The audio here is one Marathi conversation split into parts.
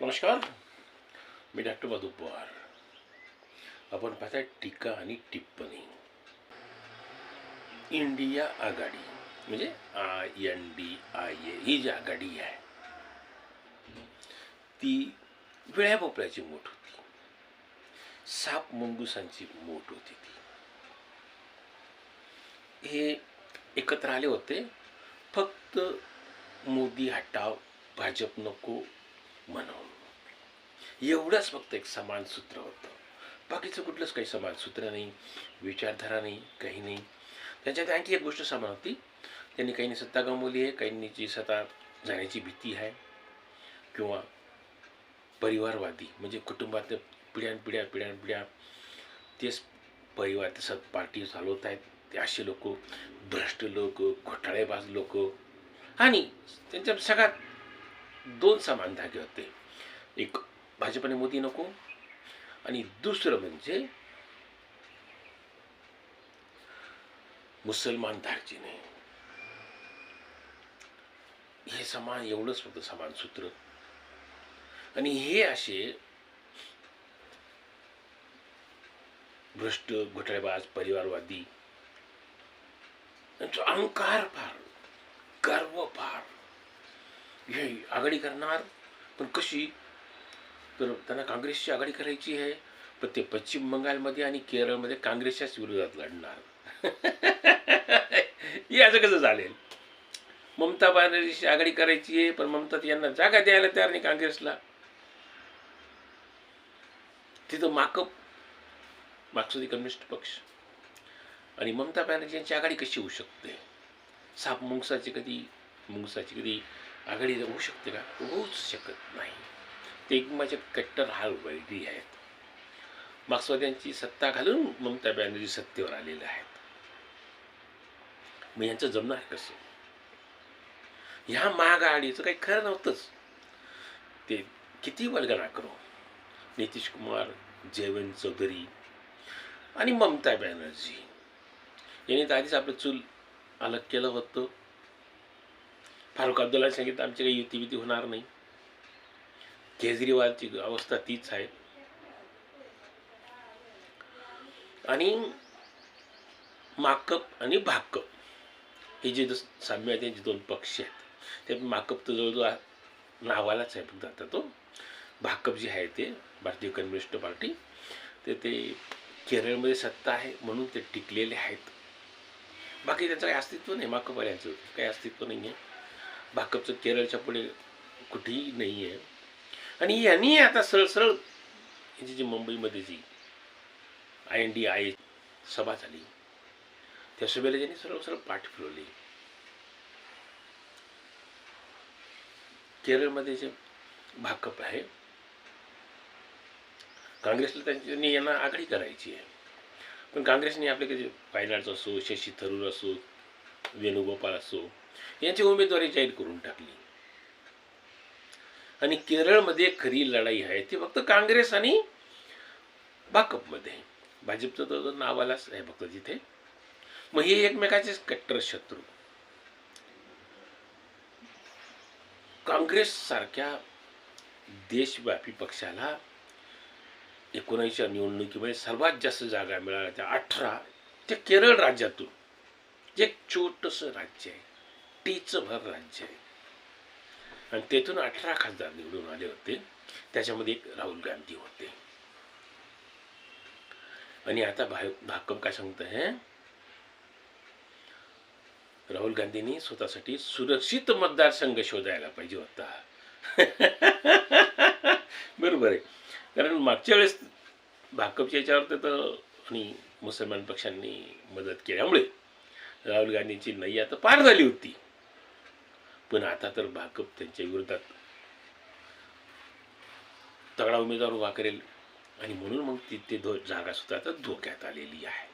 नमस्कार. मी डॉक्टर मधु पवार. आपण पाहताय टीका आणि टिप्पणी. इंडिया आघाडी म्हणजे I N D I A ही जी आघाडी आहे ती विळ्या भोपळ्याची मोठ होती. साप मंगुसांची मोठ होती ती. हे एकत्र आले होते फक्त मोदी हटाव भाजप नको एवढंच फक्त एक समान सूत्र होतं. बाकीचं कुठलंच काही समान सूत्र नाही विचारधारा नाही काही नाही. त्यांच्यात आणखी एक गोष्ट समान होती. त्यांनी काहींनी सत्ता गमावली आहे काहींनी जी सत्ता जाण्याची भीती आहे किंवा परिवारवादी म्हणजे कुटुंबातल्या पिढ्यानपिढ्या पिढ्यानपिढ्या तेच परिवार ते सत पार्टी चालवत आहेत. ते असे लोक भ्रष्ट लोक घोटाळेबाज लोक. आणि त्यांच्या सगळ्यात दोन समान धागे होते. एक भाजपने मोदी नको. आणि दुसरं म्हणजे मुसलमान धारजीने हे समान एवढंच फक्त समान सूत्र. आणि हे असे भ्रष्ट घोटाळेबाज परिवारवादी त्यांचा अहंकार फार गर्व फार. हे आघाडी करणार पण कशी तर त्यांना काँग्रेसची आघाडी करायची आहे पण ते पश्चिम बंगालमध्ये आणि केरळमध्ये काँग्रेसच्याच विरोधात लढणार. याचं कसं चालेल? ममता बॅनर्जीची आघाडी करायची आहे पण ममता यांना जागा द्यायला तयार नाही काँग्रेसला. तिथं माकप मार्क्सवादी कम्युनिस्ट पक्ष. आणि ममता बॅनर्जी यांची आघाडी कशी होऊ शकते? साप मुंगसाची कधी मुंगसाची कधी आघाडी होऊ शकते का? होऊच शकत नाही. ते कट्टर हाल वैरी आहेत. मार्क्सवाद्यांची सत्ता घालून ममता बॅनर्जी सत्तेवर आलेल्या आहेत. मग यांचं जमणार कसं? ह्या महागाडीचं काही खरं नव्हतंच. ते किती वर्गणा करू? नितीश कुमार जयवंत चौधरी आणि ममता बॅनर्जी. यांनी तर आधीच आपलं चूल अलग केलं होतं. फारुख अब्दुल्ला सांगितलं आमची काही युती बिती होणार नाही. केजरीवालची अवस्था तीच आहे. आणि माकप आणि भाकप हे जे साम्य आहेत त्यांचे दोन पक्ष आहेत ते माकप तर जवळजवळ नावालाच आहे फक्त आता तो. भाकप जे आहे ते भारतीय कम्युनिस्ट पार्टी ते ते केरळमध्ये सत्ता आहे म्हणून ते टिकलेले आहेत. बाकी त्याचं काही अस्तित्व नाही माकप माकपवाल्यांचं काही अस्तित्व नाही आहे भाकपचं केरळच्या पुढे कुठेही नाही आहे आणि यांनी आता सरळ सरळ यांची जी मुंबईमध्ये जी I N D I A झाली त्या सभेला त्यांनी सरळ सरळ पाठ फिरवली. केरळमध्ये जे भाकप आहे काँग्रेसला त्यांनी यांना आघाडी करायची आहे. पण काँग्रेसने आपले कधी पायलाडचं असो शशी थरूर असो वेणुगोपाल असो यांची उमेदवारी जाहीर करून टाकली. आणि केरळमध्ये खरी लढाई आहे. ती फक्त काँग्रेस आणि बाकपमध्ये आहे. भाजपचं तर नावालाच आहे फक्त तिथे. मग हे एकमेकाचेच कट्टर शत्रू. काँग्रेस सारख्या देशव्यापी पक्षाला एकोणऐंशीच्या निवडणुकीमध्ये सर्वात जास्त जागा मिळाल्या त्या अठरा ते केरळ राज्यातून. जे एक छोटंसं राज्य आहे. टीचं भर राज्य आहे. आणि तेथून अठरा खासदार निवडून आले होते. त्याच्यामध्ये एक राहुल गांधी होते. आणि आता भाय भाकप काय सांगत आहे? राहुल गांधींनी स्वतःसाठी सुरक्षित मतदारसंघ शोधायला पाहिजे होता. बरोबर आहे. कारण मागच्या वेळेस भाकपच्या याच्यावर तर आणि मुसलमान पक्षांनी मदत केल्यामुळे राहुल गांधींची नय्या तर पार झाली होती. पण आता तर भाकप त्यांच्या विरोधात. तगडा उमेदवार उभा करेल आणि म्हणून मग ती ते धो जागा सुद्धा आता धोक्यात आलेली आहे.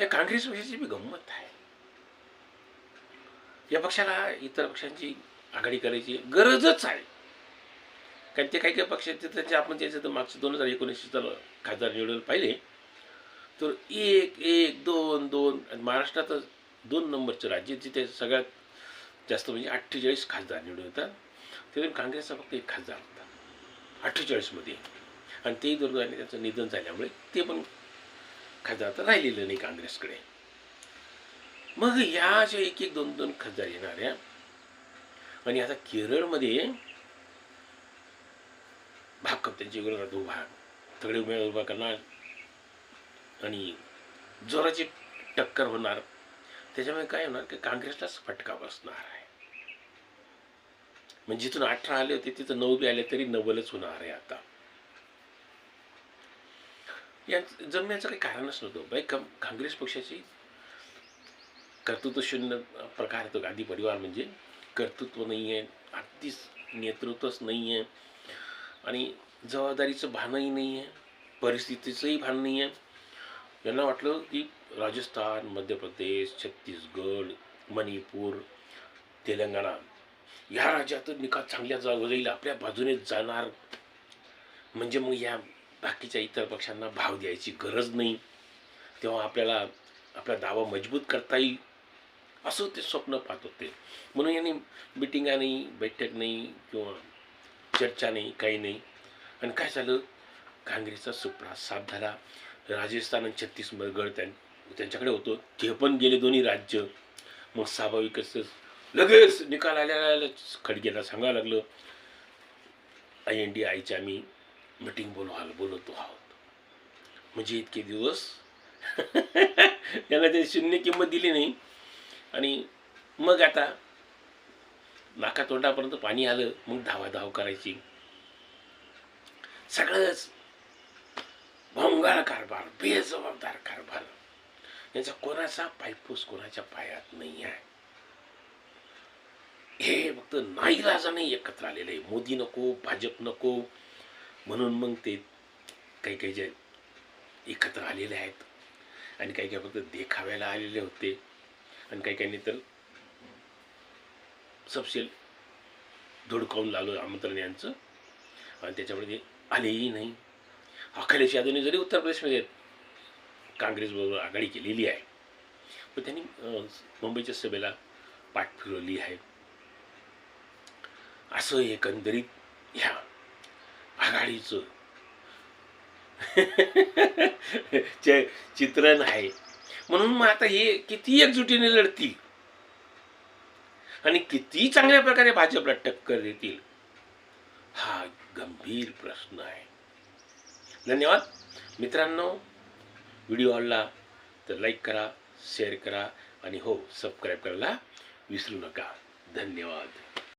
या काँग्रेस पक्षाची बी गंमत आहे. या पक्षाला इतर पक्षांची आघाडी करायची गरजच आहे. कारण ते काही काही पक्षाचे त्यांचे आपण त्याचे तर मागचे दोन हजार एकोणीसशे खासदार निवडून पाहिले तर एक एक दोन दोन आणि महाराष्ट्रातच दोन नंबरचं राज्य जिथे सगळ्यात जास्त म्हणजे अठ्ठेचाळीस खासदार निवडून येतात. त्यातून काँग्रेसचा फक्त एक खासदार होता. अठ्ठेचाळीसमध्ये आणि तेही दुर्दैवाने त्याचं निधन झाल्यामुळे ते पण खासदार तर राहिलेलं नाही काँग्रेसकडे. मग ह्या अशा एक एक दोन दोन खासदार येणाऱ्या आणि आता केरळमध्ये भाकप त्यांच्या विरोधात उभा तगडे उमेदवार उभा करणार. आणि जोराची टक्कर होणार. त्याच्यामुळे काय होणार की काँग्रेसलाच फटका बसणार आहे. म्हणजे जिथून अठरा आले होते तिथं नऊ बी आले तरी नवलच होणार आहे आता. या जमण्याचं काही कारणच नव्हतं. बाई काँग्रेस पक्षाची कर्तृत्व शून्य प्रकार तो गांधी परिवार म्हणजे. कर्तृत्व नाही आहे अगदीच नेतृत्वच नाही आहे. आणि जबाबदारीचं भानही नाही आहे परिस्थितीचंही भान नाही आहे. यांना वाटलं की राजस्थान मध्य प्रदेश छत्तीसगड मणिपूर तेलंगणा या राज्यातून निकाल चांगल्या जा जाईल आपल्या बाजूने जाणार. म्हणजे मग या बाकीच्या इतर पक्षांना भाव द्यायची गरज नाही. तेव्हा आपल्याला आपला दावा मजबूत करता येईल असं ते स्वप्न पाहत होते. म्हणून यांनी मिटिंगा नाही बैठक नाही किंवा चर्चा नाही काही नाही. आणि काय झालं? काँग्रेसचा सुपडा साफ झाला. राजस्थान आणि छत्तीसगड त्यां त्यांच्याकडे होतं. ते पण गेले दोन्ही राज्य. मग स्वाभाविकच लगेच निकाल आल्याला खडगेला सांगायला लागलं. आय एन डी आयची आम्ही मिटिंग बोलवायला बोलवतो आहोत. म्हणजे इतके दिवस त्यांना ते शून्य किंमत दिली नाही. आणि मग आता नाका तोंडापर्यंत पाणी आलं. मग धावाधाव करायची. सगळंच भोंगाळ कारभार बेजबाबदार कारभार. याचा कोणाचा पायपूस कोणाच्या पायात नाही आहे. हे फक्त नाईलाजाने एकत्र आलेलं आहे. मोदी नको भाजप नको म्हणून मग ते काही काही जे एकत्र आलेले आहेत आणि काही काही फक्त देखाव्याला आलेले होते आणि काही काही तर सबसेल धुडकावून लागलो आमंत्रण यांचं आणि त्याच्यामुळे ते आलेही नाही. अखिलेश यादवने जरी उत्तर प्रदेशमध्ये काँग्रेसबरोबर आघाडी केलेली आहे पण त्यांनी मुंबईच्या सभेला पाठ फिरवली आहे. असं एकंदरीत ह्या आघाडीचं चे चित्रण आहे. म्हणून मग आता हे किती एकजुटीने लढतील? आणि किती चांगल्या प्रकारे भाजपला टक्कर देतील? हा गंभीर प्रश्न आहे. धन्यवाद. मित्रांनो व्हिडिओ आवडला तर लाईक करा शेअर करा आणि हो सबस्क्राईब करायला विसरू नका. धन्यवाद.